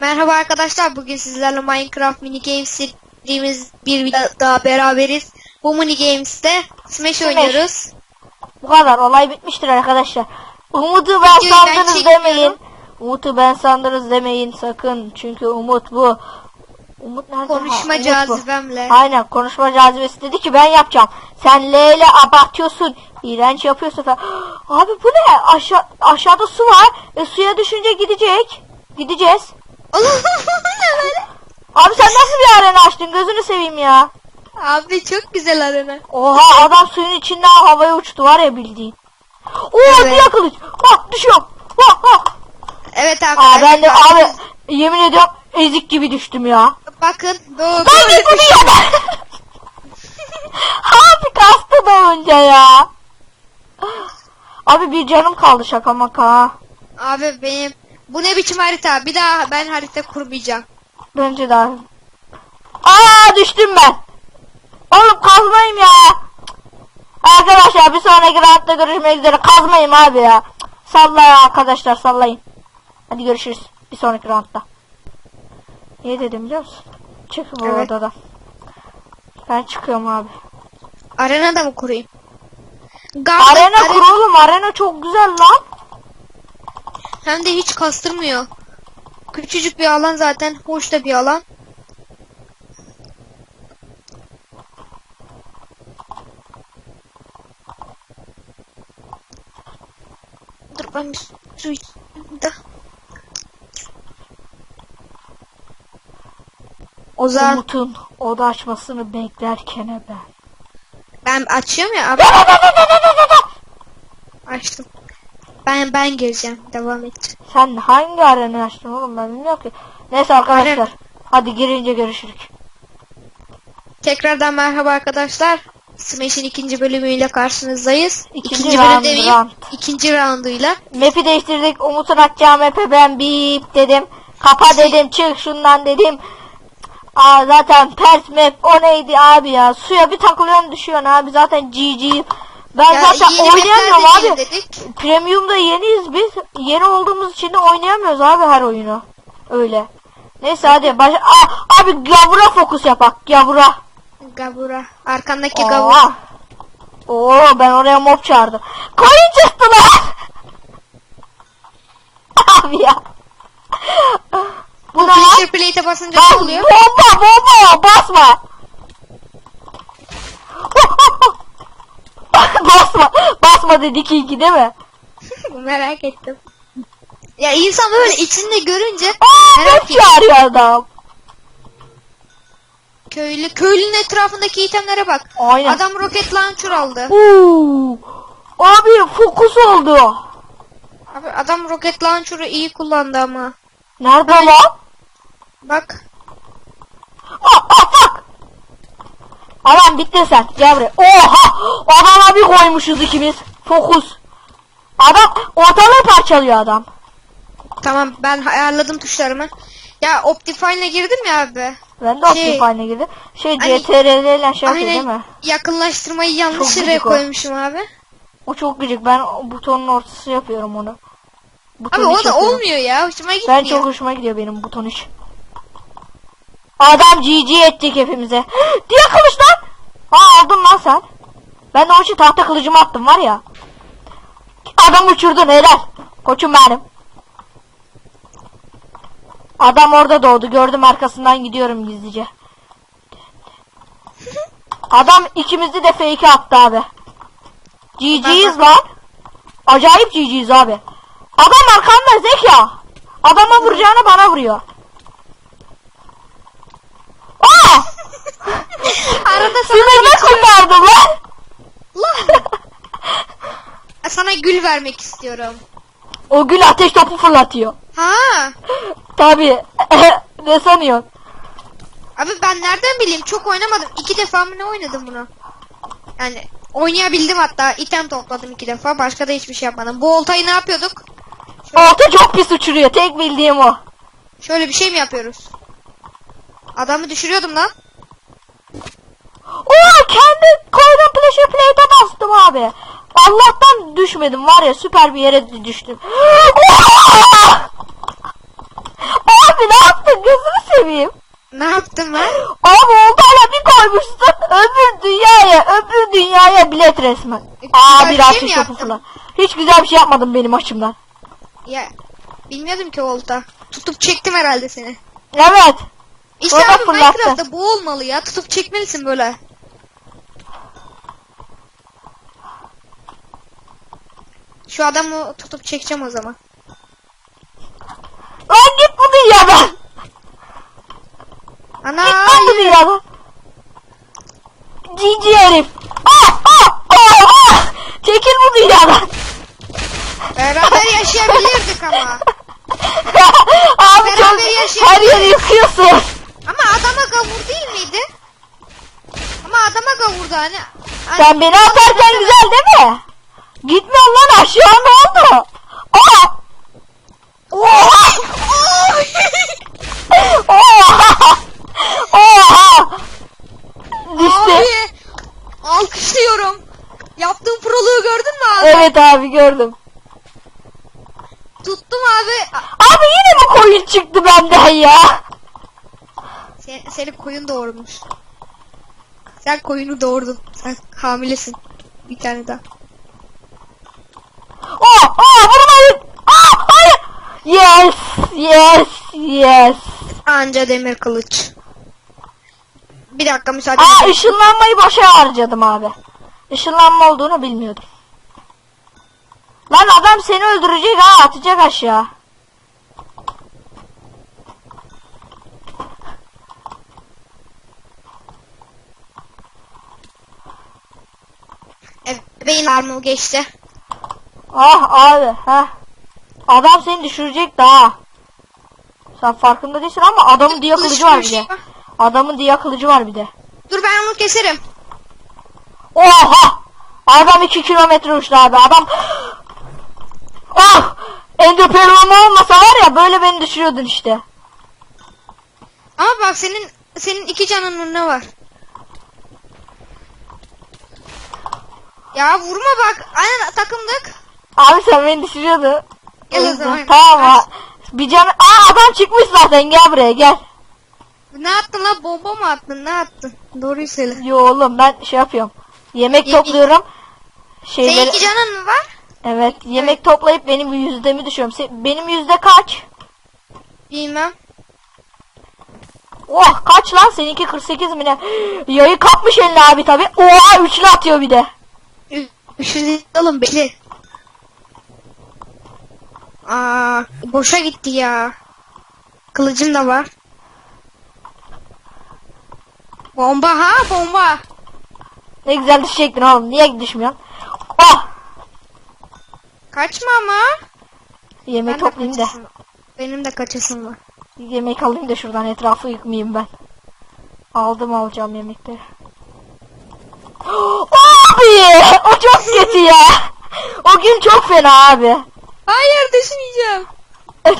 Merhaba arkadaşlar. Bugün sizlerle Minecraft mini games serimiz bir video daha beraberiz. Bu mini games'te Smash oynuyoruz. Bu kadar olay bitmiştir arkadaşlar. Umut'u ben Videoyu ben sandınız çekiyorum. demeyin. Umut'u ben sandınız demeyin sakın. Çünkü Umut bu. Umut nerede? Ha, Konuşma Umut bu. cazibemle. Aynen konuşma cazibesi dedi ki ben yapacağım. Sen L ile abartıyorsun. İğrenç yapıyorsun falan. Abi bu ne? Aşağı, aşağıda su var. E, suya düşünce gidecek. Gideceğiz. Abi sen nasıl bir arena açtın? Gözünü seveyim ya. Abi çok güzel arena. Oha adam suyun içinden havaya uçtu var ya bildiğin. Oo Evet. diye kılıç. Ah düşüyorum. Ah, ah. Evet abi. Aa ben de abi yemin ediyorum ezik gibi düştüm ya. Bakın. Ben de bunu yedim. abi kastı doğunca ya. Abi bir canım kaldı şaka maka. Abi benim. Bu ne biçim harita? Bir daha ben harita kurmayacağım. Bence abi. Aa düştüm ben. Oğlum kazmayayım ya. Arkadaşlar bir sonraki roundda görüşmek üzere. Kazmayayım abi ya. Sallayın arkadaşlar sallayın. Hadi görüşürüz. Bir sonraki roundda. Niye dedim biliyor musun? Çık bu Evet. odadan. Ben çıkıyorum abi. Arena da mı kurayım? Garden, Arena kurulum. Arena çok güzel lan. Hem de hiç kastırmıyor. Küçücük bir alan zaten. Hoş da bir alan. Dur ben bir su içeyim de. O zaman Umut'un oda açmasını beklerken ben. ben açıyorum ya abi. Açtım. Ben ben gireceğim. Devam et. Sen hangi arena açtın oğlum ben bilmiyorum ki. Neyse arkadaşlar. Arena. Hadi girince görüşürük. Tekrardan merhaba arkadaşlar. Smash'in ikinci bölümüyle karşınızdayız. İkinci İkinci, round, bölüm demeyeyim. round. İkinci rounduyla. Map'i değiştirdik. Umut'un atacağı map'e ben bip dedim. Kapa dedim. Çık şundan dedim. Aa zaten ters map. O neydi abi ya? Suya bir takılıyorsun düşüyorsun abi. Zaten GG. Ben Ya zaten oynayamıyorum abi. dedik. Premium'da yeniyiz biz. Yeni olduğumuz için de oynayamıyoruz abi her oyunu. Öyle. Neyse hadi baş... Aa, abi gavura fokus yapak. Gavura. Gabura. Arkandaki Aa. gavur. Oo ben oraya mob çağırdım. Koyun çıktı lan. abi ya. Bu Bu ne? Fisher Plate'e basınca Bas, ne oluyor? bomba bomba basma. Basma. Basma dedi ki iki değil mi? Merak ettim. Ya insan böyle içinde görünce Aa merak ediyor. çağırıyor adam. Köylü. Köylünün etrafındaki itemlere bak. Aynen. Adam roket launcher aldı. Oo. Abi fokus oldu. Abi adam roket launcher'ı iyi kullandı ama. Nerede lan? Bak. Ah ah fuck. Adam bitti sen. Gel buraya. Oha! Adama bir koymuşuz ikimiz. Fokus. Adam ortalığı parçalıyor adam. Tamam ben ayarladım tuşlarımı. Ya Optifine'e girdim ya abi. Ben de Şey- Optifine'e girdim. Şey Hani- CTRL ile şey değil mi? yakınlaştırmayı yanlış yere o. koymuşum abi. O çok gıcık. Ben butonun ortası yapıyorum onu. Buton Abi o da yapıyorum. olmuyor ya. Hoşuma gitmiyor. Ben çok hoşuma gidiyor benim buton iş. Adam GG edecek hepimize. Diye kılıç lan. Ha aldın lan sen. Ben de onun için tahta kılıcımı attım var ya. Adam uçurdun helal. Koçum benim. Adam orada doğdu. Gördüm arkasından gidiyorum gizlice. Adam ikimizi de fake attı abi. GG'yiz lan. Acayip GG'yiz abi. Adam arkamda zeka. Adama vuracağını bana vuruyor. Aa! Arada sana, Sınırını kurtardım lan. Lan! sana gül vermek istiyorum. O gül ateş topu fırlatıyor. Ha! Tabi. ne sanıyorsun? Abi ben nereden bileyim? Çok oynamadım. İki defa mı ne oynadım bunu? Yani oynayabildim hatta. item topladım iki defa. Başka da hiçbir şey yapmadım. Bu oltayı ne yapıyorduk? Orta çok pis uçuruyor. Tek bildiğim o. Şöyle bir şey mi yapıyoruz? Adamı düşürüyordum lan. Oo kendi koydum pleasure plate'e bastım abi. Allah'tan düşmedim var ya süper bir yere düştüm. Abi ne yaptın gözünü seveyim. Ne yaptım ben? Abi oltayla bir koymuşsun öbür dünyaya öbür dünyaya bilet resmen. güzel Aa bir şey yaptın? falan. Hiç güzel bir şey yapmadım benim açımdan. Ya bilmiyordum ki olta. Tutup çektim herhalde seni. Evet. İşte abi fırlattın. Minecraft'ta bu olmalı ya. Tutup çekmelisin böyle. Şu adamı tutup çekeceğim o zaman. Lan git bu dünyadan. Ana Git lan bu dünyadan. Cici herif. Ah ah ah ah. Çekil bu dünyadan. Beraber yaşayabilirdik ama. Abi çok her yeri yıkıyorsun. Ama adama gavur değil miydi? Ama adama gavurdu hani. hani Sen beni atarken güzel değil mi? Gitme lan aşağı ne oldu? Aa! Oha! Oha! Oha! Düştü. Abi alkışlıyorum. Yaptığım proluğu gördün mü abi? Evet abi gördüm. Tuttum abi. Abi yine mi koyun çıktı benden ya? Sen, seni koyun doğurmuş. Sen koyunu doğurdun. Sen hamilesin. Bir tane daha. Oh! Oh! Vurmayın! Ah! Hayır! Yes! Yes! Yes! Anca demir kılıç. Bir dakika müsaade Aa edin. ışınlanmayı boşa harcadım abi. Işınlanma olduğunu bilmiyordum. Lan adam seni öldürecek ha atacak aşağı. Evet, beyin armor geçti. Ah abi ha. Adam seni düşürecek daha. Sen farkında değilsin ama adamın diye kılıcı var bir de. Adamın diye kılıcı var bir de. Dur ben onu keserim. Oha! Adam 2 kilometre uçtu abi. Adam... Ah! Ender Pearl'ım olmasa var ya böyle beni düşürüyordun işte. Ama bak senin senin iki canının ne var? Ya vurma bak. Aynen takımdık. Abi sen beni düşürüyordun. Gel o zaman. Tamam ha. Bir can... Aa adam çıkmış zaten gel buraya gel. Ne attın lan? Bomba mı attın? Ne attın? Doğruyu söyle. Yo oğlum ben şey yapıyorum. Yemek Yemek- topluyorum. Senin Şeyleri... iki canın mı var? Evet yemek toplayıp benim yüzdemi düşüyorum. Benim yüzde kaç? Bilmem. Oh kaç lan seninki 48 mi ne? Yayı kapmış eline abi tabi. Oha üçlü atıyor bir de. Üşüdü oğlum belli. Aa, boşa gitti ya. Kılıcım da var. Bomba ha bomba. Ne güzel düşecektin oğlum. Niye düşmüyorsun? Oh! Kaçma ama. Yemek Ben toplayayım da. var. Benim de kaçasım var. Yemek alayım da şuradan etrafı yıkmayayım ben. Aldım alacağım yemekleri. Abi! O çok kötü ya. O gün çok fena abi. Hayır düşmeyeceğim.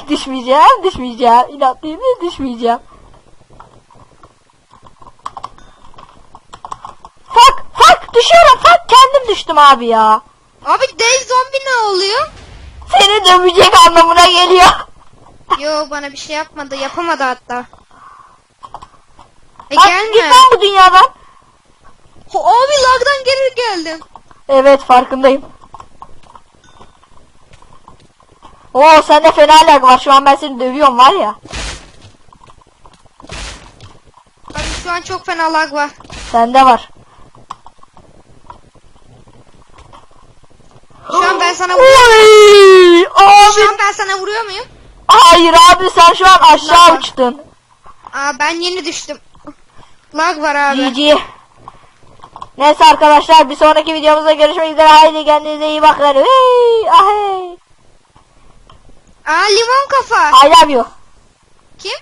düşmeyeceğim, düşmeyeceğim. İnatlıyım düşmeyeceğim. Fak, fak düşüyorum fak kendim düştüm abi ya. Abi dev zombi ne oluyor? Seni dövecek anlamına geliyor. Yo bana bir şey yapmadı. Yapamadı hatta. E Bak, gelme. git lan bu dünyadan. Ho- Abi lagdan geri geldim. Evet farkındayım. Oo sende fena lag var. Şu an ben seni dövüyorum var ya. Abi şu an çok fena lag var. Sende var. Şu an ben sana vuruyorum. Oy! Şu Abi. an ben sana vuruyor muyum? Hayır abi sen şu an aşağı Lag. uçtun. Aa ben yeni düştüm. Lag var abi. GG. Neyse arkadaşlar bir sonraki videomuzda görüşmek üzere. Haydi kendinize iyi bakın. Hey, ah hey. ஆலிவும் கஃபா I love you K